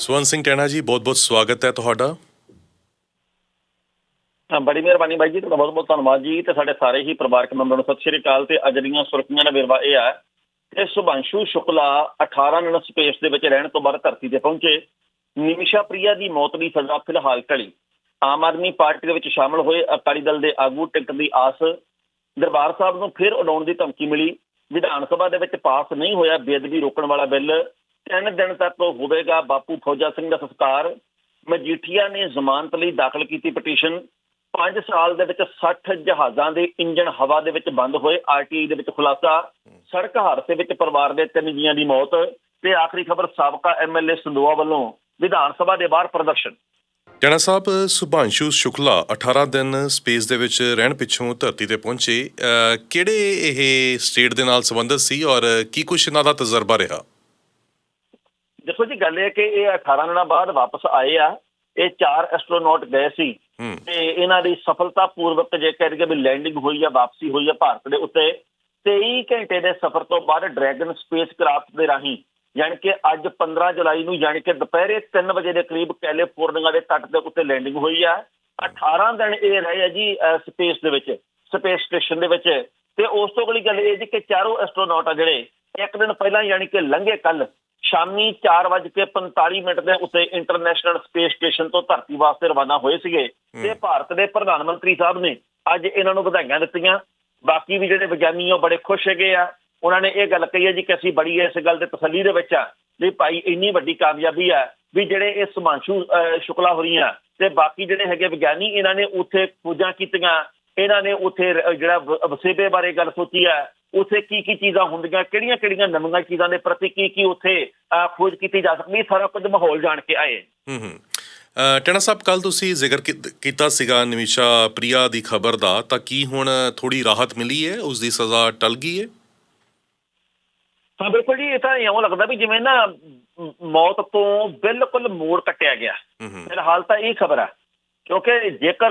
Seven Singh ਟੈਣਾ ਜੀ, ਬਹੁਤ-ਬਹੁਤ ਸਵਾਗਤ ਹੈ ਤੁਹਾਡਾ। ਬੜੀ ਮਿਹਰਬਾਨੀ ਬਾਈ ਜੀ, ਤੁਹਾਡਾ ਬਹੁਤ ਬਹੁਤ ਧੰਨਵਾਦ ਜੀ ਤੇ ਸਾਡੇ ਸਾਰੇ ਹੀ ਪਰਿਵਾਰਕ ਮੈਂਬਰਾਂ ਨੂੰ ਸਤਿ ਸ਼੍ਰੀ ਅਕਾਲ ਤੇ ਅੱਜ ਦੀਆਂ ਸੁਰਖੀਆਂ ਦਾ ਵੇਰਵਾ ਇਹ ਹੈ ਕਿ ਸੁਭਾਂਸ਼ੂ ਸ਼ੁਕਲਾ 18 ਮਿੰਟ ਸਪੇਸ ਦੇ ਵਿੱਚ ਰਹਿਣ ਤੋਂ ਬਾਅਦ ਧਰਤੀ ਤੇ ਪਹੁੰਚੇ। ਨਿਮਿਸ਼ਾ ਪ੍ਰਿਆ ਦੀ ਮੌਤ ਦੀ ਸਜ਼ਾ ਫਿਲਹਾਲ ਟਲੀ ਆਮ ਆਦਮੀ ਪਾਰਟੀ ਦੇ ਵਿੱਚ ਸ਼ਾਮਲ ਹੋਏ ਅਕਾਲੀ ਦਲ ਦੇ ਆਗੂ ਟਿਕਟ ਦੀ ਆਸ ਦਰਬਾਰ ਸਾਹਿਬ ਨੂੰ ਫਿਰ ਉਡਾਉਣ ਦੀ ਧਮਕੀ ਮਿਲੀ। ਵਿਧਾਨ ਸਭਾ ਦੇ ਵਿੱਚ ਪਾਸ ਨਹੀਂ ਹੋਇਆ, ਬੇਅਦਬੀ ਰੋਕਣ ਵਾਲਾ ਬਿੱਲ ਤਿੰਨ ਦਿਨ ਤੱਕ ਹੋਵੇਗਾ ਬਾਪੂ ਫੌਜਾ ਸਿੰਘ ਦਾ ਸੰਸਕਾਰ। ਮਜੀਠੀਆ ਨੇ ਜ਼ਮਾਨਤ ਲਈ ਦਾਖਲ ਕੀਤੀ ਪਟੀਸ਼ਨ 5 ਸਾਲ ਦੇ ਵਿੱਚ 60 ਜਹਾਜ਼ਾਂ ਦੇ ਇੰਜਣ ਹਵਾ ਦੇ ਵਿੱਚ ਬੰਦ ਹੋਏ ਆਰਟੀਆਈ ਦੇ ਵਿੱਚ ਖੁਲਾਸਾ। ਸੜਕ ਹਾਦਸੇ ਵਿੱਚ ਪਰਿਵਾਰ ਦੇ ਤਿੰਨ ਜੀਆਂ ਦੀ ਮੌਤ ਤੇ ਆਖਰੀ ਖਬਰ ਸਾਬਕਾ ਐਮਐਲਏ ਸੰਦੋਆ ਵੱਲੋਂ ਵਿਧਾਨ ਸਭਾ ਦੇ ਬਾਹਰ ਪ੍ਰਦਰਸ਼ਨ। ਟੈਣਾ ਸਾਹਿਬ ਸੁਭਾਂਸ਼ੂ ਸ਼ੁਕਲਾ 18 ਦਿਨ ਸਪੇਸ ਦੇ ਵਿੱਚ ਰਹਿਣ ਪਿੱਛੋਂ ਧਰਤੀ ਤੇ ਪਹੁੰਚੇ। ਅਹ, ਕਿਹੜੇ ਇਹ ਸਟੇਟ ਦੇ ਨਾਲ ਸੰਬੰਧਿਤ ਸੀ ਔਰ ਕੀ ਕੁਛ ਇਹਨਾਂ ਦਾ ਤਜਰਬਾ ਰਿਹਾ? ਦੇਖੋ ਜੀ ਗੱਲ ਇਹ ਹੈ ਕਿ ਇਹ 18 ਦਿਨਾਂ ਬਾਅਦ ਵਾਪਸ ਆਏ ਆ। ਇਹ ਚਾਰ ਐਸਟ੍ਰੋਨੌਟ ਗਏ ਸੀ। ਤੇ ਇਹਨਾਂ ਦੀ ਸਫਲਤਾਪੂਰਵਕ ਜੇ ਕਹਿ ਦਈਏ ਵੀ ਲੈਂਡਿੰਗ ਹੋਈ ਆ ਵਾਪਸੀ ਹੋਈ ਆ ਭਾਰਤ ਦੇ ਉੱਤੇ 23 ਘੰਟੇ ਦੇ ਸਫ਼ਰ ਤੋਂ ਬਾਅਦ ਡਰੈਗਨ ਸਪੇਸ ਕਰਾਫਟ ਦੇ ਰਾਹੀਂ ਯਾਨੀ ਕਿ ਅੱਜ 15 ਜੁਲਾਈ ਨੂੰ ਯਾਨੀ ਕਿ ਦੁਪਹਿਰੇ 3 ਵਜੇ ਦੇ ਕਰੀਬ ਕੈਲੀਫੋਰਨੀਆ ਦੇ ਤੱਟ ਦੇ ਉੱਤੇ ਲੈਂਡਿੰਗ ਹੋਈ ਆ। 18 ਦਿਨ ਇਹ ਰਹੇ ਆ ਜੀ ਸਪੇਸ ਦੇ ਵਿੱਚ ਸਪੇਸ ਸਟੇਸ਼ਨ ਦੇ ਵਿੱਚ। ਤੇ ਉਸ ਤੋਂ ਅਗਲੀ ਗੱਲ ਇਹ ਜੀ ਕਿ ਚਾਰੋਂ ਐਸਟ੍ਰੋਨੌਟ ਆ ਜਿਹੜੇ ਇੱਕ ਦਿਨ ਪਹਿਲਾਂ ਯਾਨੀ ਕਿ ਲੰਘੇ ਕੱਲ ਸ਼ਾਮੀ 4:45 ਮਿੰਟ ਦੇ ਉੱਤੇ ਇੰਟਰਨੈਸ਼ਨਲ ਸਪੇਸ ਸਟੇਸ਼ਨ ਤੋਂ ਧਰਤੀ ਵਾਸਤੇ ਰਵਾਨਾ ਹੋਏ ਸੀਗੇ ਤੇ ਭਾਰਤ ਦੇ ਪ੍ਰਧਾਨ ਮੰਤਰੀ ਸਾਹਿਬ ਨੇ ਅੱਜ ਇਹਨਾਂ ਨੂੰ ਵਧਾਈਆਂ ਦਿੱਤੀਆਂ। ਬਾਕੀ ਵੀ ਜਿਹੜੇ ਵਿਗਿਆਨੀ ਉਹ ਬੜੇ ਖੁਸ਼ ਹੈਗੇ ਆ। ਉਹਨਾਂ ਨੇ ਇਹ ਗੱਲ ਕਹੀ ਹੈ ਜੀ ਕਿ ਅਸੀਂ ਬੜੀ ਇਸ ਗੱਲ ਦੇ ਤਸੱਲੀ ਦੇ ਵਿੱਚ ਆ ਵੀ ਭਾਈ ਇੰਨੀ ਵੱਡੀ ਕਾਮਯਾਬੀ ਆ ਵੀ ਜਿਹੜੇ ਇਹ ਸੁਮਾਂਸ਼ੂ ਸ਼ੁਕਲਾ ਹੋ ਰਹੀਆਂ ਤੇ ਬਾਕੀ ਜਿਹੜੇ ਹੈਗੇ ਵਿਗਿਆਨੀ ਇਹਨਾਂ ਨੇ ਉੱਥੇ ਖੋਜਾਂ ਕੀਤੀਆਂ ਇਹਨਾਂ ਨੇ ਉੱਥੇ ਜਿਹੜਾ ਵਸੇਬੇ ਬਾਰੇ ਗੱਲ ਸੋਚੀ ਆ ਉੱਥੇ ਕੀ ਕੀ ਚੀਜ਼ਾਂ ਹੁੰਦੀਆਂ ਕਿਹੜੀਆਂ ਕਿਹੜੀਆਂ ਨਵੀਆਂ ਚੀਜ਼ਾਂ ਦੇ ਪ੍ਰਤੀ ਕੀ ਕੀ ਉੱਥੇ ਖੋਜ ਕੀਤੀ ਜਾ ਸਕਦੀ ਸਾਰਾ ਕੁਝ ਮਾਹੌਲ ਜਾਣ ਕੇ ਆਏ। ਹੂੰ ਹੂੰ। ਟੈਣਾ ਸਾਹਿਬ ਕੱਲ ਤੁਸੀਂ ਜ਼ਿਕਰ ਕੀਤਾ ਸੀਗਾ ਨਿਮਿਸ਼ਾ ਪ੍ਰਿਆ ਦੀ ਖਬਰ ਦਾ ਤਾਂ ਕੀ ਹੁਣ ਥੋੜੀ ਰਾਹਤ ਮਿਲੀ ਹੈ ਉਸ ਦੀ ਸਜ਼ਾ ਟਲ ਗਈ ਹੈ ਹਾਂ ਬਿਲਕੁਲ ਜੀ ਇਹ ਤਾਂ ਇਉਂ ਲੱਗਦਾ ਵੀ ਜਿਵੇਂ ਨਾ ਮੌਤ ਤੋਂ ਬਿਲਕੁਲ ਮੋੜ ਕੱਟਿਆ ਗਿਆ। ਹੂੰ ਹੂੰ। ਫਿਲਹਾਲ ਤਾਂ ਇਹ ਖਬਰ ਆ। ਕਿਉਂਕਿ ਜੇਕਰ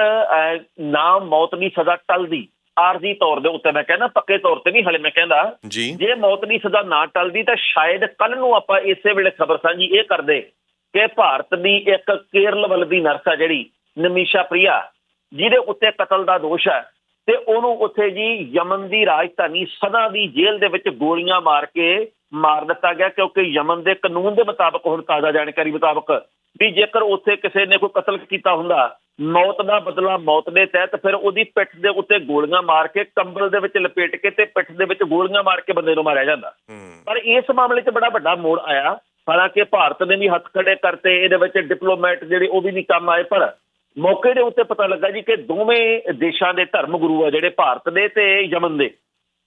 ਨਾ ਮੌਤ ਦੀ ਸਜ਼ਾ ਟਲਦੀ ਆਰਜ਼ੀ ਤੌਰ ਦੇ ਉੱਤੇ ਮੈਂ ਕਹਿੰਦਾ ਪੱਕੇ ਤੌਰ ਤੇ ਨਹੀਂ ਹਲੇ ਮੈਂ ਕਹਿੰਦਾ ਜੇ। ਮੌਤ ਦੀ ਸਜ਼ਾ ਨਾ ਟਲਦੀ ਤਾਂ ਸ਼ਾਇਦ ਕੱਲ ਨੂੰ ਆਪਾਂ ਇਸੇ ਵੇਲੇ ਖਬਰ ਸਾਂਝੀ ਇਹ ਕਰਦੇ ਕਿ ਭਾਰਤ ਦੀ ਇੱਕ ਕੇਰਲ ਵੱਲ ਦੀ ਨਰਸ ਆ ਜਿਹੜੀ ਨਮੀਸ਼ਾ ਪ੍ਰਿਆ ਜਿਹਦੇ ਉੱਤੇ ਕਤਲ ਦਾ ਦੋਸ਼ ਹੈ ਤੇ ਉਹਨੂੰ ਉੱਥੇ ਜੀ ਯਮਨ ਦੀ ਰਾਜਧਾਨੀ ਸਦਾ ਦੀ ਜੇਲ੍ਹ ਦੇ ਵਿੱਚ ਗੋਲੀਆਂ ਮਾਰ ਕੇ ਮਾਰ ਦਿੱਤਾ ਗਿਆ ਕਿਉਂਕਿ ਯਮਨ ਦੇ ਕਾਨੂੰਨ ਦੇ ਮੁਤਾਬਕ ਹੁਣ ਤਾਜ਼ਾ ਜਾਣਕਾਰੀ ਮੁਤਾਬਕ ਵੀ ਜੇਕਰ ਉੱਥੇ ਕਿਸੇ ਨੇ ਕੋਈ ਕਤਲ ਕੀਤਾ ਹੁੰਦਾ ਮੌਤ ਦਾ ਬਦਲਾ ਮੌਤ ਦੇ ਤਹਿਤ ਫਿਰ ਉਹਦੀ ਪਿੱਠ ਦੇ ਉੱਤੇ ਗੋਲੀਆਂ ਮਾਰ ਕੇ ਕੰਬਲ ਦੇ ਵਿੱਚ ਲਪੇਟ ਕੇ ਤੇ ਪਿੱਠ ਦੇ ਵਿੱਚ ਗੋਲੀਆਂ ਮਾਰ ਕੇ ਬੰਦੇ ਨੂੰ ਮਾਰਿਆ ਜਾਂਦਾ। ਪਰ ਇਸ ਮਾਮਲੇ 'ਚ ਬੜਾ ਵੱਡਾ ਮੋੜ ਆਇਆ। ਹਾਲਾਂਕਿ ਭਾਰਤ ਨੇ ਵੀ ਹੱਥ ਖੜੇ ਕਰਤੇ ਇਹਦੇ ਵਿੱਚ ਡਿਪਲੋਮੈਟ ਜਿਹੜੇ ਉਹ ਵੀ ਨਹੀਂ ਕੰਮ ਆਏ ਪਰ ਮੌਕੇ ਦੇ ਉੱਤੇ ਪਤਾ ਲੱਗਾ ਜੀ ਕਿ ਦੋਵੇਂ ਦੇਸ਼ਾਂ ਦੇ ਧਰਮ ਗੁਰੂ ਆ ਜਿਹੜੇ ਭਾਰਤ ਦੇ ਤੇ ਯਮਨ ਦੇ।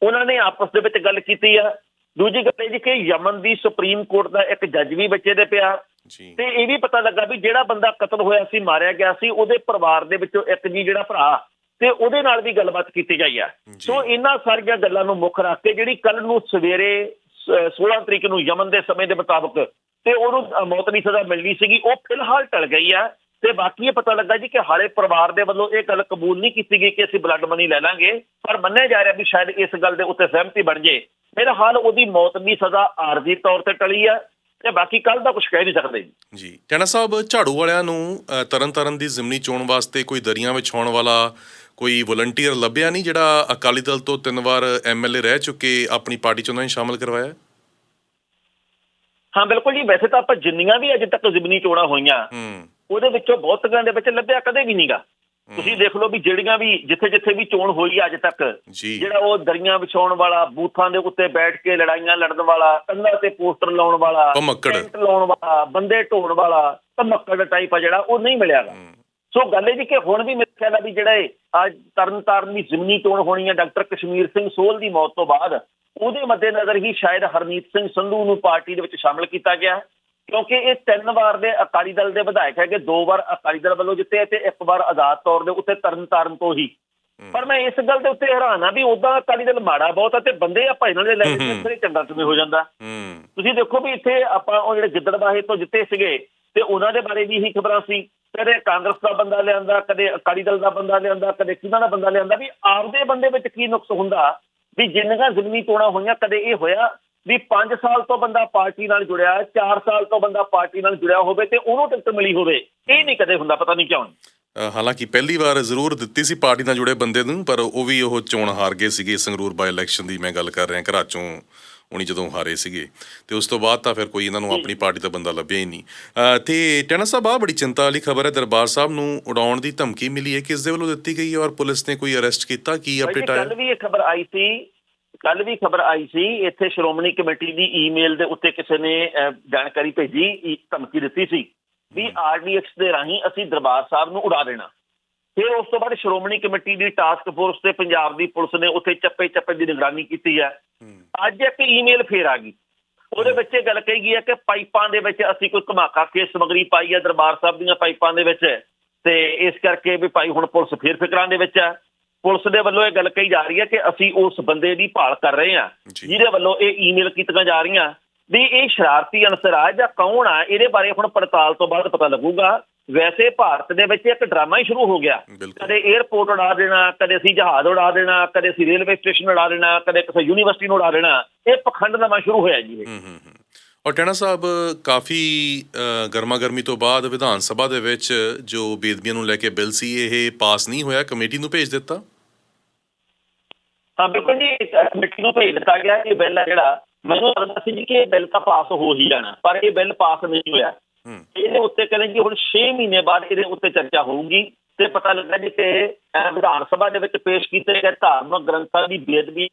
ਉਹਨਾਂ ਨੇ ਆਪਸ ਦੇ ਵਿੱਚ ਗੱਲ ਕੀਤੀ ਆ। ਦੂਜੀ ਗੱਲ ਇਹ ਜੀ ਕਿ ਯਮਨ ਦੀ ਸੁਪਰੀਮ ਕੋਰਟ ਦਾ ਇੱਕ ਜੱਜ ਵੀ ਬੱਚੇ ਦੇ ਪਿਆ। ਜੀ। ਤੇ ਇਹ ਵੀ ਪਤਾ ਲੱਗਾ ਵੀ ਜਿਹੜਾ ਬੰਦਾ ਕਤਲ ਹੋਇਆ ਸੀ ਮਾਰਿਆ ਗਿਆ ਸੀ ਉਹਦੇ ਪਰਿਵਾਰ ਦੇ ਵਿੱਚੋਂ ਇੱਕ ਜੀ ਜਿਹੜਾ ਭਰਾ ਤੇ ਉਹਦੇ ਨਾਲ ਵੀ ਗੱਲਬਾਤ ਕੀਤੀ ਗਈ ਆ। ਸੋ ਇਹਨਾਂ ਸਾਰੀਆਂ ਗੱਲਾਂ ਨੂੰ ਮੁੱਖ ਰੱਖ ਕੇ ਜਿਹੜੀ ਕੱਲ ਨੂੰ ਸਵੇਰੇ ਸ- 16 ਤਰੀਕ ਨੂੰ ਯਮਨ ਦੇ ਸਮੇਂ ਦੇ ਮੁਤਾਬਕ ਤੇ ਉਹਨੂੰ ਮੌਤ ਦੀ ਸਜ਼ਾ ਮਿਲਣੀ ਸੀਗੀ ਉਹ ਫਿਲਹਾਲ ਟਲ ਗਈ ਆ। ਤੇ ਬਾਕੀ ਇਹ ਪਤਾ ਲੱਗਾ ਜੀ ਕਿ ਹਾਲੇ ਪਰਿਵਾਰ ਦੇ ਵੱਲੋਂ ਇਹ ਗੱਲ ਕਬੂਲ ਨਹੀਂ ਕੀਤੀ ਗਈ ਕਿ ਅਸੀਂ ਬਲੱਡ ਮਨੀ ਲੈ ਲਾਂਗੇ ਪਰ ਮੰਨਿਆ ਜਾ ਰਿਹਾ ਵੀ ਸ਼ਾਇਦ ਇਸ ਗੱਲ ਦੇ ਉੱਤੇ ਸਹਿਮਤੀ ਬਣ ਜੇ। ਫਿਲਹਾਲ ਉਹਦੀ ਮੌਤ ਦੀ ਸਜ਼ਾ ਆਰਜ਼ੀ ਤੌਰ ਤੇ ਟਲੀ ਆ। ਤੇ ਬਾਕੀ ਕੱਲ ਦਾ ਕੁਝ ਕਹਿ ਨਹੀਂ ਸਕਦੇ ਜੀ। ਜੀ ਟੈਣਾ ਸਾਹਿਬ ਝਾੜੂ ਵਾਲਿਆਂ ਨੂੰ ਤਰਨਤਾਰਨ ਦੀ ਜ਼ਿਮਨੀ ਚੋਣ ਵਾਸਤੇ ਕੋਈ ਦਰੀਆਂ ਵਿਛਾਉਣ ਵਾਲਾ ਕੋਈ ਵਲੰਟੀਅਰ ਲੱਭਿਆ ਨਹੀਂ ਜਿਹੜਾ ਅਕਾਲੀ ਦਲ ਤੋਂ ਤਿੰਨ ਵਾਰ ਐਮਐਲਏ ਰਹਿ ਚੁੱਕੇ ਆਪਣੀ ਪਾਰਟੀ ਚ ਉਹਨਾਂ ਨੇ ਸ਼ਾਮਲ ਕਰਵਾਇਆ? ਹਾਂ ਬਿਲਕੁਲ ਜੀ ਵੈਸੇ ਤਾਂ ਆਪਾਂ ਜਿੰਨੀਆਂ ਵੀ ਅਜੇ ਤੱਕ ਜ਼ਿਮਨੀ ਚੋਣਾਂ ਹੋਈਆਂ ਹੂੰ। ਉਹਦੇ ਵਿੱਚੋਂ ਬਹੁਤੀਆਂ ਦੇ ਵਿੱਚ ਲੱਭਿਆ ਕਦੇ ਵੀ ਨਹੀਂਗਾ ਤੁਸੀਂ ਦੇਖ ਲਓ ਵੀ ਜਿਹੜੀਆਂ ਵੀ ਜਿੱਥੇ ਜਿੱਥੇ ਵੀ ਚੋਣ ਹੋਈ ਅੱਜ ਤੱਕ ਜਿਹੜਾ ਉਹ ਦਰੀਆਂ ਵਿਛਾਉਣ ਵਾਲਾ ਬੂਥਾਂ ਦੇ ਉੱਤੇ ਬੈਠ ਕੇ ਲੜਾਈਆਂ ਲੜਨ ਵਾਲਾ ਕੰਧਾਂ ਤੇ ਪੋਸਟਰ ਲਾਉਣ ਵਾਲਾ। ਟੈਂਟ ਲਾਉਣ ਵਾਲਾ ਬੰਦੇ ਢੋਣ ਵਾਲਾ ਧਮੱਕੜ ਟਾਈਪ ਆ ਜਿਹੜਾ ਉਹ ਨਹੀਂ ਮਿਲਿਆਗਾ ਸੋ ਗੱਲ ਇਹ ਜੀ ਕਿ ਹੁਣ ਵੀ ਮੇਰੇ ਖਿਆਲ ਆ ਵੀ ਜਿਹੜਾ ਇਹ ਅੱਜ ਤਰਨਤਾਰਨ ਦੀ ਜ਼ਿਮਨੀ ਚੋਣ ਹੋਣੀ ਹੈ ਡਾਕਟਰ ਕਸ਼ਮੀਰ ਸਿੰਘ ਸੋਲ ਦੀ ਮੌਤ ਤੋਂ ਬਾਅਦ ਉਹਦੇ ਮੱਦੇਨਜ਼ਰ ਹੀ ਸ਼ਾਇਦ ਹਰਮੀਤ ਸਿੰਘ ਸੰਧੂ ਨੂੰ ਪਾਰਟੀ ਦੇ ਵਿੱਚ ਸ਼ਾਮਲ ਕੀਤਾ ਗਿਆ। ਕਿਉਂਕਿ ਇਹ ਤਿੰਨ ਵਾਰ ਦੇ ਅਕਾਲੀ ਦਲ ਦੇ ਵਿਧਾਇਕ ਹੈਗੇ ਦੋ ਵਾਰ ਅਕਾਲੀ ਦਲ ਵੱਲੋਂ ਜਿੱਤੇ ਤੇ ਇੱਕ ਵਾਰ ਆਜ਼ਾਦ ਤੌਰ ਦੇ ਉੱਤੇ ਤਰਨਤਾਰਨ ਤੋਂ ਹੀ। ਪਰ ਮੈਂ ਇਸ ਗੱਲ ਦੇ ਉੱਤੇ ਹੈਰਾਨ ਆ ਵੀ ਉਦਾਂ ਅਕਾਲੀ ਦਲ ਮਾੜਾ ਬਹੁਤ ਆ ਤੇ ਬੰਦੇ ਆਪਾਂ ਇਹਨਾਂ ਦੇ ਲੈ ਕੇ ਫਿਰ ਚੰਗਾ ਕਿਵੇਂ ਹੋ ਜਾਂਦਾ? ਤੁਸੀਂ ਦੇਖੋ ਵੀ ਇੱਥੇ ਆਪਾਂ ਉਹ ਜਿਹੜੇ ਗਿੱਦੜਬਾਹੇ ਤੋਂ ਜਿੱਤੇ ਸੀਗੇ ਤੇ ਉਹਨਾਂ ਦੇ ਬਾਰੇ ਵੀ ਇਹੀ ਖਬਰਾਂ ਸੀ। ਕਦੇ ਕਾਂਗਰਸ ਦਾ ਬੰਦਾ ਲਿਆਂਦਾ ਕਦੇ ਅਕਾਲੀ ਦਲ ਦਾ ਬੰਦਾ ਲਿਆਂਦਾ ਕਦੇ ਕਿਹਨਾਂ ਦਾ ਬੰਦਾ ਲਿਆਂਦਾ ਵੀ ਆਪਦੇ ਬੰਦੇ ਵਿੱਚ ਕੀ ਨੁਕਸ ਹੁੰਦਾ? ਵੀ ਜਿੰਨੀਆਂ ਜ਼ਿਮਨੀ ਚੋਣਾਂ ਹੋਈਆਂ ਕਦੇ ਇਹ ਹੋਇਆ ਵੀ 5 ਸਾਲ ਤੋਂ ਬੰਦਾ ਪਾਰਟੀ ਨਾਲ ਜੁੜਿਆ 4 ਸਾਲ ਤੋਂ ਬੰਦਾ ਪਾਰਟੀ ਨਾਲ ਜੁੜਿਆ ਹੋਵੇ ਤੇ ਉਹਨੂੰ ਟਿਕਟ ਮਿਲੀ ਹੋਵੇ ਇਹ ਨਹੀਂ ਕਦੇ ਹੁੰਦਾ ਪਤਾ ਨਹੀਂ ਕਿਉਂ ਹਾਲਾਂਕਿ ਪਹਿਲੀ ਵਾਰ ਜ਼ਰੂਰ ਦਿੱਤੀ ਸੀ ਪਾਰਟੀ ਨਾਲ ਜੁੜੇ ਬੰਦੇ ਨੂੰ ਪਰ ਉਹ ਵੀ ਉਹ ਚੋਣ ਹਾਰ ਗਏ ਸੀਗੇ ਸੰਗਰੂਰ ਬਾਈ ਇਲੈਕਸ਼ਨ ਦੀ ਮੈਂ ਗੱਲ ਕਰ ਰਿਹਾ ਘਰਾਂ ਚੋਂ ਉਣੀ ਜਦੋਂ ਹਾਰੇ ਸੀਗੇ। ਤੇ ਉਸ ਤੋਂ ਬਾਅਦ ਤਾਂ ਫਿਰ ਕੋਈ ਇਹਨਾਂ ਨੂੰ ਆਪਣੀ ਪਾਰਟੀ ਦਾ ਬੰਦਾ ਲੱਭਿਆ ਹੀ ਨਹੀਂ। ਤੇ ਟੈਣਾ ਸਾਹਿਬ ਆ ਬੜੀ ਚਿੰਤਾ ਵਾਲੀ ਖਬਰ ਹੈ ਦਰਬਾਰ ਸਾਹਿਬ ਨੂੰ ਉਡਾਉਣ ਦੀ ਧਮਕੀ ਮਿਲੀ ਹੈ ਕਿਸ ਦੇ ਵੱਲੋਂ ਦਿੱਤੀ ਗਈ ਹੈ ਔਰ ਪੁਲਿਸ ਨੇ ਕੋਈ ਅਰੈਸਟ ਕੀਤਾ ਕੀ ਅਪਡੇਟ ਆਇਆ? ਕੱਲ ਵੀ ਇਹ ਖਬਰ ਆਈ ਸੀ ਕੱਲ ਵੀ ਖਬਰ ਆਈ ਸੀ ਇੱਥੇ ਸ਼੍ਰੋਮਣੀ ਕਮੇਟੀ ਦੀ ਈਮੇਲ ਦੇ ਉੱਤੇ ਕਿਸੇ ਨੇ ਜਾਣਕਾਰੀ ਭੇਜੀ ਧਮਕੀ ਦਿੱਤੀ ਸੀ ਵੀ ਆਰਡੀਐਕਸ ਦੇ ਰਾਹੀਂ ਅਸੀਂ ਦਰਬਾਰ ਸਾਹਿਬ ਨੂੰ ਉਡਾ ਦੇਣਾ। ਫਿਰ ਉਸ ਤੋਂ ਬਾਅਦ ਸ਼੍ਰੋਮਣੀ ਕਮੇਟੀ ਦੀ ਟਾਸਕ ਫੋਰਸ ਤੇ ਪੰਜਾਬ ਦੀ ਪੁਲਿਸ ਨੇ ਉੱਥੇ ਚੱਪੇ ਚੱਪੇ ਦੀ ਨਿਗਰਾਨੀ ਕੀਤੀ ਹੈ। ਹੂੰ, ਅੱਜ ਇੱਕ ਈਮੇਲ ਫੇਰ ਆ ਗਈ। ਉਹਦੇ ਵਿੱਚ ਇਹ ਗੱਲ ਕਹੀ ਗਈ ਹੈ ਕਿ ਪਾਈਪਾਂ ਦੇ ਵਿੱਚ ਅਸੀਂ ਕੋਈ ਧਮਾਕਾ ਕੇ ਸਮਗਰੀ ਪਾਈ ਹੈ ਦਰਬਾਰ ਸਾਹਿਬ ਦੀਆਂ ਪਾਈਪਾਂ ਦੇ ਵਿੱਚ ਤੇ ਇਸ ਕਰਕੇ ਵੀ ਭਾਈ ਹੁਣ ਪੁਲਿਸ ਫੇਰ ਫਿਕਰਾਂ ਦੇ ਵਿੱਚ ਹੈ। ਪੁਲਿਸ ਦੇ ਵੱਲੋਂ ਇਹ ਗੱਲ ਕਹੀ ਜਾ ਰਹੀ ਹੈ ਕਿ ਅਸੀਂ ਉਸ ਬੰਦੇ ਦੀ ਭਾਲ ਕਰ ਰਹੇ ਹਾਂ। ਜਿਹਦੇ ਵੱਲੋਂ ਇਹ ਈਮੇਲ ਕੀਤੀਆਂ ਜਾ ਰਹੀਆਂ। ਵੀ ਇਹ ਸ਼ਰਾਰਤੀ ਅਨਸਰ ਆ ਜਾਂ ਕੌਣ ਆ ਇਹਦੇ ਬਾਰੇ ਹੁਣ ਪੜਤਾਲ ਤੋਂ ਬਾਅਦ ਪਤਾ ਲੱਗੂਗਾ। ਵੈਸੇ ਭਾਰਤ ਦੇ ਵਿੱਚ ਇੱਕ ਡਰਾਮਾ ਹੀ ਸ਼ੁਰੂ ਹੋ ਗਿਆ। ਕਦੇ 에ਅਰਪੋਰਟ ਉਡਾ ਦੇਣਾ ਕਦੇ ਅਸੀਂ ਜਹਾਜ਼ ਉਡਾ ਦੇਣਾ ਕਦੇ ਅਸੀਂ ਰੇਲਵੇ ਸਟੇਸ਼ਨ ਉਡਾ ਦੇਣਾ ਕਦੇ ਕਿਸੇ ਯੂਨੀਵਰਸਿਟੀ ਨੂੰ ਉਡਾ ਦੇਣਾ। ਇਹ ਪਖੰਡ ਨਵਾਂ ਸ਼ੁਰੂ ਹੋਇਆ ਜੀ ਇਹ। ਔਰ ਟੈਣਾ ਸਾਹਿਬ ਕਾਫੀ ਗਰਮਾ ਗਰਮੀ ਤੋਂ ਬਾਅਦ ਵਿਧਾਨ ਸਭਾ ਦੇ ਵਿੱਚ ਜੋ ਬੇਦਬੀਆਂ ਨੂੰ ਲੈ ਕੇ ਬਿੱਲ ਸੀ ਇਹ ਪਾਸ ਨਹੀਂ ਹੋਇਆ ਕਮੇਟੀ ਨੂੰ ਭੇਜ ਦਿੱਤਾ? ਹਾਂ ਬਿਲਕੁਲ ਜੀ ਕਮੇਟੀ ਨੂੰ ਭੇਜ ਦਿੱਤਾ ਗਿਆ ਇਹ ਬਿੱਲ ਜਿਹੜਾ। ਮੈਨੂੰ ਲੱਗਦਾ ਸੀ ਜੀ ਕਿ ਇਹ ਬਿੱਲ ਤਾਂ ਪਾਸ ਹੋ ਹੀ ਜਾਣਾ ਪਰ ਇਹ ਬਿੱਲ ਪਾਸ ਨਹੀਂ ਹੋਇਆ। ਇਹਦੇ ਉੱਤੇ ਕਹਿੰਦੇ ਜੀ ਹੁਣ 6 ਮਹੀਨੇ ਬਾਅਦ ਇਹਦੇ ਉੱਤੇ ਚਰਚਾ ਹੋਊਗੀ ਤੇ ਪਤਾ ਲੱਗਾ ਜੀ ਕਿ ਵਿਧਾਨ ਸਭਾ ਦੇ ਵਿੱਚ ਪੇਸ਼ ਕੀਤੇ ਗਏ ਧਾਰਮਿਕ ਗ੍ਰੰਥਾਂ ਦੀ ਬੇਅਦਬੀ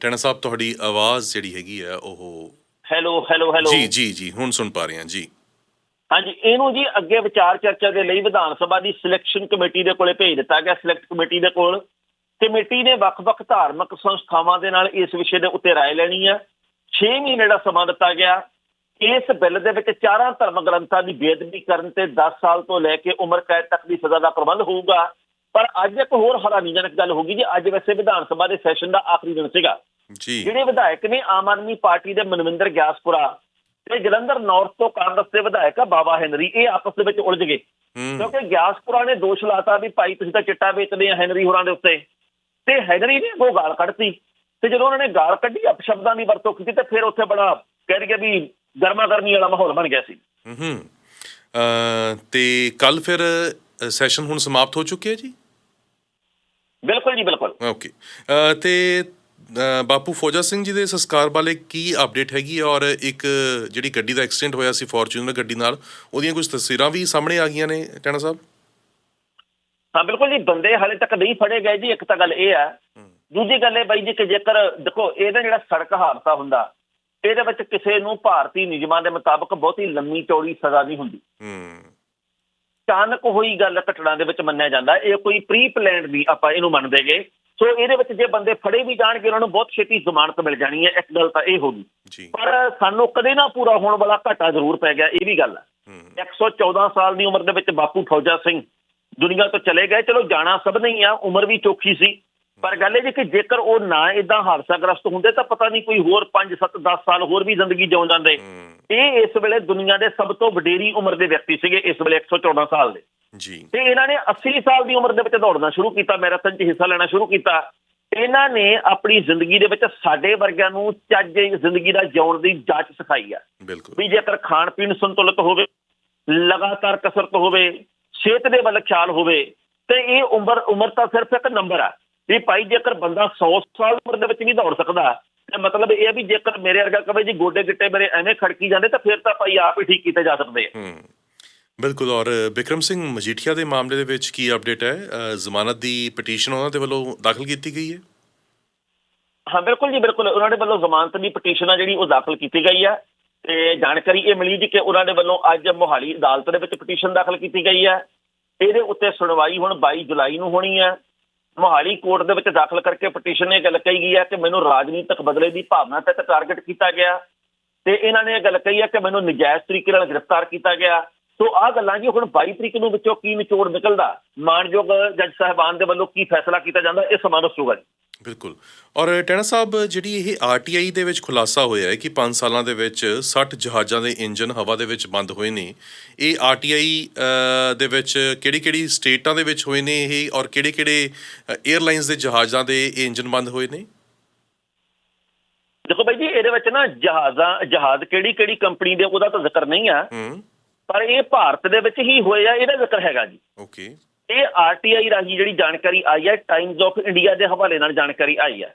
ਟੈਣਾ ਸਾਹਿਬ ਤੁਹਾਡੀ ਆਵਾਜ਼ ਜਿਹੜੀ ਹੈਗੀ ਆ ਉਹ ਹੈਲੋ ਹੈਲੋ ਹੈਲੋ ਜੀ ਜੀ ਜੀ ਹੁਣ ਸੁਣ ਪਾ ਰਹੇ ਹਾਂ ਜੀ। ਹਾਂਜੀ ਇਹਨੂੰ ਜੀ ਅੱਗੇ ਵਿਚਾਰ ਚਰਚਾ ਦੇ ਲਈ ਵਿਧਾਨ ਸਭਾ ਦੀ ਸਿਲੈਕਸ਼ਨ ਕਮੇਟੀ ਦੇ ਕੋਲੇ ਭੇਜ ਦਿੱਤਾ ਗਿਆ ਸਿਲੈਕਟ ਕਮੇਟੀ ਦੇ ਕੋਲ ਕਮੇਟੀ ਨੇ ਵੱਖ-ਵੱਖ ਧਾਰਮਿਕ ਸੰਸਥਾਵਾਂ ਦੇ ਨਾਲ ਇਸ ਵਿਸ਼ੇ ਦੇ ਉੱਤੇ رائے ਲੈਣੀ ਹੈ 6 ਮਹੀਨੇ ਦਾ ਸਮਾਂ ਦਿੱਤਾ ਗਿਆ ਇਸ ਬਿੱਲ ਦੇ ਵਿੱਚ ਚਾਰਾਂ ਧਰਮ ਗ੍ਰੰਥਾਂ ਦੀ ਬੇਅਦਬੀ ਕਰਨ ਤੇ 10 ਸਾਲ ਤੋਂ ਲੈ ਕੇ ਉਮਰ ਕੈਦ ਤੱਕ ਦੀ ਸਜ਼ਾ ਦਾ ਪ੍ਰਬੰਧ ਹੋਊਗਾ ਪਰ ਅੱਜ ਇੱਕ ਹੋਰ ਹੈਰਾਨੀਜਨਕ ਗੱਲ ਹੋ ਗਈ ਜੀ ਅੱਜ ਵੈਸੇ ਵਿਧਾਨ ਸਭਾ ਦੇ ਸੈਸ਼ਨ ਦਾ ਆਖਰੀ ਦਿਨ ਸੀਗਾ ਜੀ ਜਿਹੜੇ ਵਿਧਾਇਕ ਨੇ ਆਮ ਆਦਮੀ ਪਾਰਟੀ ਦੇ ਮਨਵਿੰਦਰ ਗਿਆਸਪੁਰਾ ਤੇ ਜਲੰਧਰ ਨਾਰਥ ਤੋਂ ਕਾਂਗਰਸ ਦੇ ਵਿਧਾਇਕ ਆ ਬਾਬਾ ਹੈਨਰੀ ਇਹ ਆਪਸ ਦੇ ਵਿੱਚ ਉਲਝ ਗਏ। ਕਿਉਂਕਿ ਗਿਆਸਪੁਰਾ ਨੇ ਦੋਸ਼ ਲਾਤਾ ਵੀ ਭਾਈ ਤੁਸੀਂ ਤਾਂ ਚਿੱਟਾ ਵੇਚਦੇ ਆ ਹੈਨਰੀ ਹੋਰਾਂ ਦੇ ਉੱਤੇ। ਤੇ ਹੈਨਰੀ ਨੇ ਉਹ ਗਾਲ ਕੱਢਤੀ। ਤੇ ਜਦੋਂ ਉਹਨਾਂ ਨੇ ਗਾਲ ਕੱਢੀ ਅਪਸ਼ਬਦਾਂ ਦੀ ਵਰਤੋਂ ਕੀਤੀ ਤੇ ਫਿਰ ਉੱਥੇ ਬੜਾ ਕਹਿ ਰਹੀ ਵੀ ਗਰਮਾ ਗਰਮੀ ਵਾਲਾ ਮਾਹੌਲ ਬਣ ਗਿਆ ਸੀ। ਹੂੰ। ਤੇ ਕੱਲ ਫਿਰ ਸੈਸ਼ਨ ਹੁਣ ਸਮਾਪਤ ਹੋ ਚੁੱਕਿਆ ਜੀ? ਬਿਲਕੁਲ ਜੀ ਬਿਲਕੁਲ। ਓਕੇ। ਤੇ ਬਾਪੂ ਫੌਜਾ ਸਿੰਘ ਜੀ ਦੇ ਸੰਸਕਾਰ ਬਾਰੇ ਕੀ ਅਪਡੇਟ ਹੈਗੀ ਔਰ ਇੱਕ ਜਿਹੜੀ ਗੱਡੀ ਦਾ ਐਕਸੀਡੈਂਟ ਹੋਇਆ ਸੀ ਫੋਰਚੂਨਰ ਗੱਡੀ ਨਾਲ ਉਹਦੀਆਂ ਕੁਝ ਤਸਵੀਰਾਂ ਵੀ ਸਾਹਮਣੇ ਆ ਗਈਆਂ ਨੇ ਟੈਣਾ ਸਾਹਿਬ? ਹਾਂ ਬਿਲਕੁਲ ਜੀ ਬੰਦੇ ਹਾਲੇ ਤੱਕ ਨਹੀਂ ਫੜੇ ਗਏ ਜੀ ਇੱਕ ਤਾਂ ਗੱਲ ਇਹ ਹੈ। ਦੂਜੀ ਗੱਲ ਇਹ ਬਾਈ ਜੀ ਕਿ ਜੇਕਰ ਦੇਖੋ ਇਹਦਾ ਜਿਹੜਾ ਸੜਕ ਹਾਦਸਾ ਹੁੰਦਾ ਇਹਦੇ ਵਿੱਚ ਕਿਸੇ ਨੂੰ ਭਾਰਤੀ ਨਿਯਮਾਂ ਦੇ ਮੁਤਾਬਕ ਬਹੁਤੀ ਲੰਮੀ ਚੌੜੀ ਸਜ਼ਾ ਨਹੀਂ ਹੁੰਦੀ। ਹੂੰ। ਅਚਾਨਕ ਹੋਈ ਗੱਲ ਘਟਨਾ ਦੇ ਵਿੱਚ ਮੰਨਿਆ ਜਾਂਦਾ ਇਹ ਕੋਈ ਪ੍ਰੀ ਪਲਾਨਡ ਨਹੀਂ ਆਪਾਂ ਇਹਨੂੰ ਮੰਨਦੇਗੇ। ਸੋ ਇਹਦੇ ਵਿੱਚ ਜੇ ਬੰਦੇ ਫੜੇ ਵੀ ਜਾਣਗੇ ਉਹਨਾਂ ਨੂੰ ਬਹੁਤ ਛੇਤੀ ਜ਼ਮਾਨਤ ਮਿਲ ਜਾਣੀ ਹੈ। ਇੱਕ ਗੱਲ ਤਾਂ ਇਹ ਹੋਗੀ ਜੀ। ਪਰ ਸਾਨੂੰ ਕਦੇ ਨਾ ਪੂਰਾ ਹੋਣ ਵਾਲਾ ਘਾਟਾ ਜ਼ਰੂਰ ਪੈ ਗਿਆ ਇਹ ਵੀ ਗੱਲ ਹੈ। ਹੂੰ 114 ਸਾਲ ਦੀ ਉਮਰ ਦੇ ਵਿੱਚ ਬਾਪੂ ਫੌਜਾ ਸਿੰਘ ਦੁਨੀਆ ਤੋਂ ਚਲੇ ਗਏ। ਚਲੋ ਜਾਣਾ ਸਭ ਨਹੀਂ ਆ ਉਮਰ ਵੀ ਚੋਖੀ ਸੀ। ਪਰ ਗੱਲ ਇਹ ਜੀ ਕਿ ਜੇਕਰ ਉਹ ਨਾ ਇਦਾਂ ਹਾਦਸਾਗ੍ਰਸਤ ਹੁੰਦੇ ਤਾਂ ਪਤਾ ਨਹੀਂ ਕੋਈ ਹੋਰ 5 7 10 ਸਾਲ ਹੋਰ ਵੀ ਜ਼ਿੰਦਗੀ ਜਿਉਂ ਜਾਂਦੇ। ਇਹ ਇਸ ਵੇਲੇ ਦੁਨੀਆ ਦੇ ਸਭ ਤੋਂ ਵਡੇਰੀ ਉਮਰ ਦੇ ਵਿਅਕਤੀ ਸੀਗੇ ਇਸ ਵੇਲੇ 114 ਸਾਲ ਦੇ। ਜੀ। ਤੇ ਇਹਨਾਂ ਨੇ 80 ਸਾਲ ਦੀ ਉਮਰ ਦੇ ਵਿੱਚ ਦੌੜਨਾ ਸ਼ੁਰੂ ਕੀਤਾ ਮੈਰਾਥਨ 'ਚ ਹਿੱਸਾ ਲੈਣਾ ਸ਼ੁਰੂ ਕੀਤਾ। ਇਹਨਾਂ ਨੇ ਆਪਣੀ ਜ਼ਿੰਦਗੀ ਦੇ ਵਿੱਚ ਸਾਡੇ ਵਰਗਿਆਂ ਨੂੰ ਚੱਜ ਜ਼ਿੰਦਗੀ ਦਾ ਜਿਉਣ ਦੀ ਜਾਂਚ ਸਿਖਾਈ ਆ। ਵੀ ਜੇਕਰ ਖਾਣ ਪੀਣ ਸੰਤੁਲਿਤ ਹੋਵੇ ਲਗਾਤਾਰ ਕਸਰਤ ਹੋਵੇ ਸਿਹਤ ਦੇ ਵੱਲ ਖਿਆਲ ਹੋਵੇ ਤੇ ਇਹ ਉਮਰ ਉਮਰ ਤਾਂ ਸਿਰਫ ਇੱਕ ਨੰਬਰ ਆ। ਵੀ ਭਾਈ ਜੇਕਰ ਬੰਦਾ 100 ਸਾਲ ਉਮਰ ਦੇ ਵਿੱਚ ਵੀ ਦੌੜ ਸਕਦਾ ਤੇ ਮਤਲਬ ਇਹ ਆ ਵੀ ਜੇਕਰ ਮੇਰੇ ਵਰਗਾ ਕਵੇ ਜੀ ਗੋਡੇ ਗਿੱਟੇ ਮੇਰੇ ਐਵੇਂ ਖੜਕੀ ਜਾਂਦੇ ਤਾਂ ਫਿਰ ਤਾਂ ਭਾਈ ਆਪ ਹੀ ਠੀਕ ਕੀਤੇ ਜਾ ਸਕਦੇ ਆ। ਹੂੰ ਬਿਲਕੁਲ। ਔਰ ਬਿਕਰਮ ਸਿੰਘ ਮਜੀਠੀਆ ਦੇ ਮਾਮਲੇ ਦੇ ਵਿੱਚ ਕੀ ਅਪਡੇਟ ਹੈ? ਜ਼ਮਾਨਤ ਦੀ ਪਟੀਸ਼ਨ ਉਹਨਾਂ ਦੇ ਵੱਲੋਂ ਦਾਖਲ ਕੀਤੀ ਗਈ ਹੈ? ਹਾਂ ਬਿਲਕੁਲ ਜੀ ਬਿਲਕੁਲ। ਉਹਨਾਂ ਦੇ ਵੱਲੋਂ ਜ਼ਮਾਨਤ ਦੀ ਪਟੀਸ਼ਨ ਆ ਜਿਹੜੀ ਉਹ ਦਾਖਲ ਕੀਤੀ ਗਈ ਆ ਤੇ ਜਾਣਕਾਰੀ ਇਹ ਮਿਲੀ ਜੀ ਕਿ ਉਹਨਾਂ ਦੇ ਵੱਲੋਂ ਅੱਜ ਮੋਹਾਲੀ ਅਦਾਲਤ ਦੇ ਵਿੱਚ ਪਟੀਸ਼ਨ ਦਾਖਲ ਕੀਤੀ ਗਈ ਹੈ ਇਹਦੇ ਉੱਤੇ ਸੁਣਵਾਈ ਹੁਣ 22 ਜੁਲਾਈ ਨੂੰ ਹੋਣੀ ਹੈ ਮੋਹਾਲੀ ਕੋਰਟ ਦੇ ਵਿੱਚ ਦਾਖਲ ਕਰਕੇ ਪਟੀਸ਼ਨ ਇਹ ਗੱਲ ਕਹੀ ਗਈ ਹੈ ਕਿ ਮੈਨੂੰ ਰਾਜਨੀਤਿਕ ਬਦਲੇ ਦੀ ਭਾਵਨਾ ਤਹਿਤ ਟਾਰਗੇਟ ਕੀਤਾ ਗਿਆ ਤੇ ਇਹਨਾਂ ਨੇ ਇਹ ਗੱਲ ਕਹੀ ਹੈ ਕਿ ਮੈਨੂੰ ਨਜਾਇਜ਼ ਤਰੀਕੇ ਨਾਲ ਗ੍ਰਿਫਤਾਰ ਕੀਤਾ ਗਿਆ। ਸੋ ਆਹ ਗੱਲਾਂ ਜੀ ਹੁਣ 22 ਤਰੀਕ ਨੂੰ ਵਿੱਚੋਂ ਕੀ ਨਿਚੋੜ ਨਿਕਲਦਾ? ਮਾਨਯੋਗ ਜੱਜ ਸਾਹਿਬਾਨ ਦੇ ਵੱਲੋਂ ਕੀ ਫੈਸਲਾ ਕੀਤਾ ਜਾਂਦਾ? ਇਹ ਸਮਾਂ ਦੱਸੂਗਾ ਜੀ। ਬਿਲਕੁਲ। ਔਰ ਟੈਣਾ ਸਾਹਿਬ ਜਿਹੜੀ ਇਹ ਆਰਟੀਆਈ ਦੇ ਵਿੱਚ ਖੁਲਾਸਾ ਹੋਇਆ ਹੈ ਕਿ 5 ਸਾਲਾਂ ਦੇ ਵਿੱਚ 60 ਜਹਾਜ਼ਾਂ ਦੇ ਇੰਜਨ ਹਵਾ ਦੇ ਵਿੱਚ ਬੰਦ ਹੋਏ ਨੇ ਇਹ ਆਰਟੀਆਈ ਦੇ ਵਿੱਚ ਕਿਹੜੀ-ਕਿਹੜੀ ਸਟੇਟਾਂ ਦੇ ਵਿੱਚ ਹੋਏ ਨੇ ਇਹ ਔਰ ਕਿਹੜੇ-ਕਿਹੜੇ 에ਅਰਲਾਈਨਸ ਦੇ ਜਹਾਜ਼ਾਂ ਦੇ ਇਹ ਇੰਜਨ ਬੰਦ ਹੋਏ ਨੇ? ਦੇਖੋ ਬਾਈ ਜੀ ਇਹਦੇ ਵਿੱਚ ਨਾ ਜਹਾਜ਼ਾਂ ਜਹਾਜ਼ ਕਿਹੜੀ ਕਿਹੜੀ ਕੰਪਨੀ ਦੇ ਉਹਦਾ ਤਾਂ ਜ਼ਿਕਰ ਨਹੀਂ ਆ। ਪਰ ਇਹ ਭਾਰਤ ਦੇ ਵਿੱਚ ਹੀ ਹੋਏ ਆ ਇਹਦਾ ਜ਼ਿਕਰ ਹੈਗਾ ਜੀ। ਓਕੇ। ਇਹ ਆਰਟੀਆਈ ਰਾਹੀਂ ਜਿਹੜੀ ਜਾਣਕਾਰੀ ਆਈ ਹੈ ਟਾਈਮਜ਼ ਆਫ ਇੰਡੀਆ ਦੇ ਹਵਾਲੇ ਨਾਲ ਜਾਣਕਾਰੀ ਆਈ ਹੈ।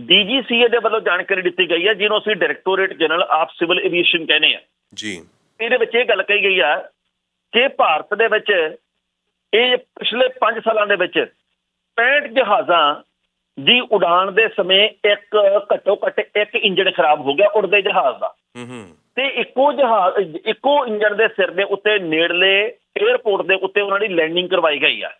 ਡੀਜੀਸੀਏ ਦੇ ਵੱਲੋਂ ਜਾਣਕਾਰੀ ਦਿੱਤੀ ਗਈ ਹੈ ਜਿਹਨੂੰ ਅਸੀਂ directorate general of civil aviation ਕਹਿੰਦੇ ਆ ਜੀ। ਇਹਦੇ ਵਿੱਚ ਇਹ ਗੱਲ ਕਹੀ ਗਈ ਆ ਕਿ ਭਾਰਤ ਦੇ ਵਿੱਚ ਇਹ ਪਿਛਲੇ 5 ਸਾਲਾਂ ਦੇ ਵਿੱਚ 65 ਜਹਾਜ਼ਾਂ ਦੀ ਉਡਾਨ ਦੇ ਸਮੇਂ ਇੱਕ ਘੱਟੋ ਘੱਟ ਇੱਕ ਇੰਜਣ ਖਰਾਬ ਹੋ ਗਿਆ ਉੜਦੇ ਜਹਾਜ਼ ਦਾ। ਹੂੰ ਹੂੰ। ਤੇ ਇੱਕੋ ਜਹਾਜ਼ ਇੱਕੋ ਇੰਜਣ ਦੇ ਸਿਰ ਦੇ ਉੱਤੇ ਨੇੜਲੇ 에ਅਰਪੋਰਟ ਦੇ ਉੱਤੇ ਉਹਨਾਂ ਦੀ ਲੈਂਡਿੰਗ ਕਰਵਾਈ ਗਈ ਆ।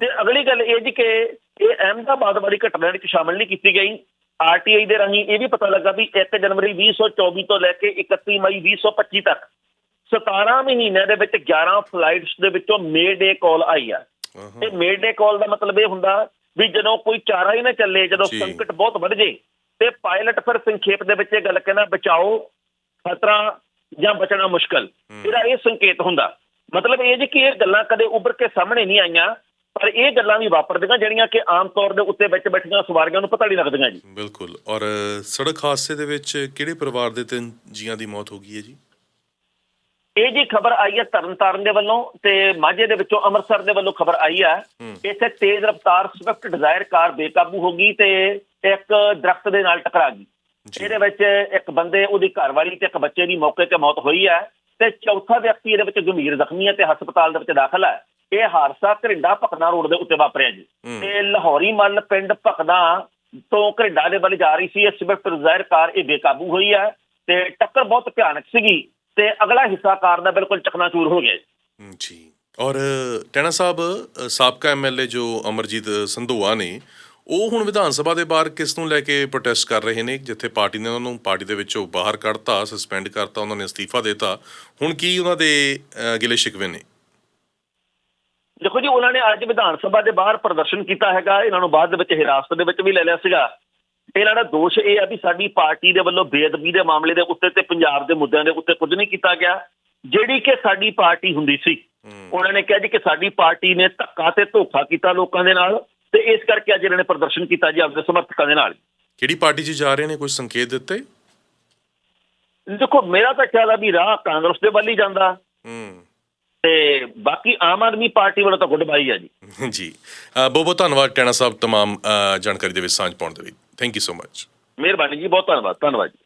ਤੇ ਅਗਲੀ ਗੱਲ ਇਹ ਜੀ ਕਿ ਇਹ ਅਹਿਮਦਾਬਾਦ ਵਾਲੀ ਘਟਨਾ ਵਿੱਚ ਸ਼ਾਮਲ ਨਹੀਂ ਕੀਤੀ ਗਈ। ਆਰਟੀਆਈ ਦੇ ਰਾਹੀਂ ਇਹ ਵੀ ਪਤਾ ਲੱਗਾ ਵੀ 1 ਜਨਵਰੀ 2024 ਤੋਂ ਲੈ ਕੇ 31 ਮਈ 2025 ਤੱਕ 17 ਮਹੀਨਿਆਂ ਦੇ ਵਿੱਚ 11 ਫਲਾਈਟਸ ਦੇ ਵਿੱਚੋਂ ਮੇਡੇ ਕਾਲ ਆਈ ਆ। ਤੇ ਮੇਡੇ ਕਾਲ ਦਾ ਮਤਲਬ ਇਹ ਹੁੰਦਾ ਵੀ ਜਦੋਂ ਕੋਈ ਚਾਰਾ ਹੀ ਨਾ ਚੱਲੇ ਜਦੋਂ। ਸੰਕਟ ਬਹੁਤ ਵੱਧ ਜੇ ਤੇ ਪਾਇਲਟ ਫਿਰ ਸੰਖੇਪ ਦੇ ਵਿੱਚ ਇਹ ਗੱਲ ਕਹਿੰਦਾ ਬਚਾਓ ਖਤਰਾ ਜਾਂ ਬਚਣਾ ਮੁਸ਼ਕਲ। ਇਹਦਾ ਇਹ ਸੰਕੇਤ ਹੁੰਦਾ। ਮਤਲਬ ਇਹ ਜੀ ਕਿ ਇਹ ਗੱਲਾਂ ਕਦੇ ਉੱਭਰ ਕੇ ਸਾਹਮਣੇ ਨਹੀਂ ਆਈਆਂ ਪਰ ਇਹ ਗੱਲਾਂ ਵੀ ਵਾਪਰਦੀਆਂ ਜਿਹੜੀਆਂ ਕਿ ਆਮ ਤੌਰ ਦੇ ਉੱਤੇ ਵਿੱਚ ਬੈਠੀਆਂ ਸਵਾਰੀਆਂ ਨੂੰ ਪਤਾ ਨਹੀਂ ਲੱਗਦੀਆਂ ਜੀ। ਬਿਲਕੁਲ। ਔਰ ਸੜਕ ਹਾਦਸੇ ਦੇ ਵਿੱਚ ਕਿਹੜੇ ਪਰਿਵਾਰ ਦੇ ਤਿੰਨ ਜੀਆਂ ਦੀ ਮੌਤ ਹੋ ਗਈ ਹੈ ਜੀ? ਇਹ ਜੀ ਖਬਰ ਆਈ ਹੈ ਤਰਨਤਾਰਨ ਦੇ ਵੱਲੋਂ ਤੇ ਮਾਝੇ ਦੇ ਵਿੱਚੋਂ ਅੰਮ੍ਰਿਤਸਰ ਦੇ ਵੱਲੋਂ ਖਬਰ ਆਈ ਹੈ। ਇੱਥੇ ਤੇਜ਼ ਰਫ਼ਤਾਰ ਸਵਿਫਟ ਡਿਜ਼ਾਇਰ ਕਾਰ ਬੇਕਾਬੂ ਹੋ ਗਈ ਤੇ ਇੱਕ ਦਰਖਤ ਦੇ ਨਾਲ ਟਕਰਾ ਗਈ। ਇਹਦੇ ਵਿੱਚ ਇੱਕ ਬੰਦੇ ਉਹਦੀ ਘਰਵਾਲੀ ਤੇ ਇੱਕ ਬੱਚੇ ਦੀ ਮੌਕੇ ਤੇ ਮੌਤ ਹੋਈ ਹੈ। ਤੇ ਚੌਥਾ ਵਿਅਕਤੀ ਇਹਦੇ ਵਿੱਚ ਗੰਭੀਰ ਜ਼ਖਮੀ ਹੈ ਤੇ ਹਸਪਤਾਲ ਦੇ ਵਿੱਚ ਦਾਖਲ ਹੈ ਇਹ ਹਾਦਸਾ ਘਰਿੰਡਾ ਭਕਨਾ ਰੋਡ ਦੇ ਉੱਤੇ ਵਾਪਰਿਆ ਜੀ। ਤੇ ਲਾਹੌਰੀ ਮੱਲ ਪਿੰਡ ਭਕਨਾ ਤੋਂ ਘਰਿੰਡਾ ਦੇ ਵੱਲ ਜਾ ਰਹੀ ਸੀ ਇਹ ਸਵਿਫਟ ਡਿਜ਼ਾਇਰ ਕਾਰ ਇਹ ਬੇਕਾਬੂ ਹੋਈ ਹੈ ਤੇ ਟੱਕਰ ਬਹੁਤ ਭਿਆਨਕ ਸੀਗੀ ਤੇ ਅਗਲਾ ਹਿੱਸਾ ਕਾਰ ਦਾ ਬਿਲਕੁਲ ਚਕਨਾਚੂਰ ਹੋ ਗਿਆ ਜੀ। ਔਰ ਟੈਣਾ ਸਾਹਿਬ ਸਾਬਕਾ ਐਮਐਲਏ ਜੋ ਅਮਰਜੀਤ ਸੰਧੋਆ ਨੇ ਉਹ ਹੁਣ ਵਿਧਾਨ ਸਭਾ ਦੇ ਬਾਹਰ ਕਿਸ ਨੂੰ ਲੈ ਕੇ ਪ੍ਰੋਟੈਸਟ ਕਰ ਰਹੇ ਨੇ? ਜਿੱਥੇ ਪਾਰਟੀ ਨੇ ਉਹਨਾਂ ਨੂੰ ਪਾਰਟੀ ਦੇ ਵਿੱਚੋਂ ਬਾਹਰ ਕੱਢਤਾ ਸਸਪੈਂਡ ਕਰਤਾ ਉਹਨਾਂ ਨੇ ਅਸਤੀਫਾ ਦਿੱਤਾ। ਹੁਣ ਕੀ ਉਹਨਾਂ ਦੇ ਗਿਲੇ ਸ਼ਿਕਵੇ ਨੇ? ਦੇਖੋ ਜੀ ਉਹਨਾਂ ਨੇ ਅੱਜ ਵਿਧਾਨ ਸਭਾ ਦੇ ਬਾਹਰ ਪ੍ਰਦਰਸ਼ਨ ਕੀਤਾ ਹੈਗਾ। ਇਹਨਾਂ ਨੂੰ ਬਾਅਦ ਦੇ ਵਿੱਚ ਹਿਰਾਸਤ ਦੇ ਵਿੱਚ ਵੀ ਲੈ ਲਿਆ ਸੀਗਾ। ਇਹਨਾਂ ਦਾ ਦੋਸ਼ ਇਹ ਆ ਵੀ ਸਾਡੀ ਪਾਰਟੀ ਦੇ ਵੱਲੋਂ ਬੇਅਦਬੀ ਦੇ ਮਾਮਲੇ ਦੇ ਉੱਤੇ ਤੇ ਪੰਜਾਬ ਦੇ ਮੁੱਦਿਆਂ ਦੇ ਉੱਤੇ ਕੁਝ ਨਹੀਂ ਕੀਤਾ ਗਿਆ। ਜਿਹੜੀ ਕਿ ਸਾਡੀ ਪਾਰਟੀ ਹੁੰਦੀ ਸੀ ਉਹਨਾਂ ਨੇ ਕਿਹਾ ਜੀ ਕਿ ਸਾਡੀ ਪਾਰਟੀ ਨੇ ਧੱਕਾ ਤੇ ਧੋਖਾ ਕੀਤਾ ਲੋਕਾਂ ਦੇ ਨਾਲ। ਤੇ ਇਸ ਕਰਕੇ ਅੱਜ ਇਹਨਾਂ ਨੇ ਪ੍ਰਦਰਸ਼ਨ ਕੀਤਾ ਜੀ ਆਪਣੇ ਸਮਰਥਕਾਂ ਦੇ ਨਾਲ। ਕਿਹੜੀ ਪਾਰਟੀ 'ਚ ਜਾ ਰਹੇ ਨੇ ਕੁਝ ਸੰਕੇਤ ਦਿੱਤੇ? ਦੇਖੋ ਮੇਰਾ ਤਾਂ ਖਿਆਲ ਆ ਵੀ ਰਾਹ ਕਾਂਗਰਸ ਦੇ ਵੱਲ ਹੀ ਜਾਂਦਾ। ਹੂੰ। ਤੇ ਬਾਕੀ ਆਮ ਆਦਮੀ ਪਾਰਟੀ ਵੱਲੋਂ ਤਾਂ ਗੁੱਡ ਬਾਈ ਆ ਜੀ। ਜੀ। ਬਹੁਤ ਬਹੁਤ ਧੰਨਵਾਦ ਟੈਣਾ ਸਾਹਿਬ ਤਮਾਮ ਅ, ਜਾਣਕਾਰੀ ਦੇ ਵਿੱਚ ਸਾਂਝ ਪਾਉਣ ਦੇ ਲਈ। ਥੈਂਕ ਯੂ ਸੋ ਮਚ ਮਿਹਰਬਾਨੀ ਜੀ ਬਹੁਤ ਧੰਨਵਾਦ ਧੰਨਵਾਦ ਜੀ।